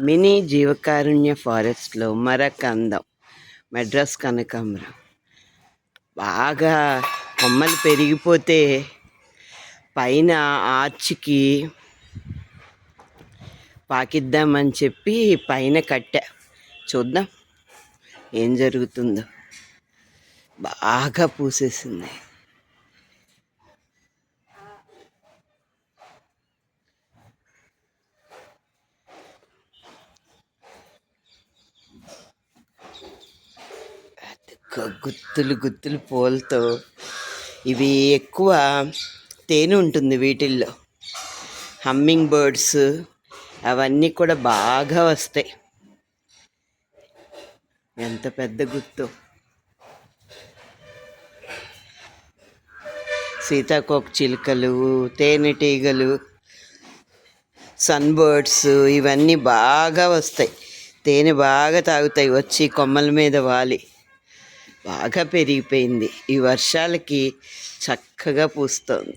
Mini జీవకారుణ్య ఫారెస్ట్లో మరొక అందం మెడ్రస్ కనకాంబరం. బాగా కొమ్మలు పెరిగిపోతే పైన ఆర్చికి పాకిద్దామని చెప్పి పైన కట్టా. చూద్దాం ఏం జరుగుతుందో. బాగా పూసేసింది. గుత్తులు గుత్తులు పూలతో ఇవి ఎక్కువ తేనె ఉంటుంది వీటిల్లో. హమ్మింగ్ బర్డ్స్ అవన్నీ కూడా బాగా వస్తాయి. ఎంత పెద్ద గుత్తు. సీతాకోక చిలుకలు తేనెటీగలు సన్ బర్డ్స్ ఇవన్నీ బాగా వస్తాయి. తేనె బాగా తాగుతాయి. వచ్చి కొమ్మల మీద వాలి. బాగా పెరిగిపోయింది. ఈ వర్షాలకి చక్కగా పూస్తోంది.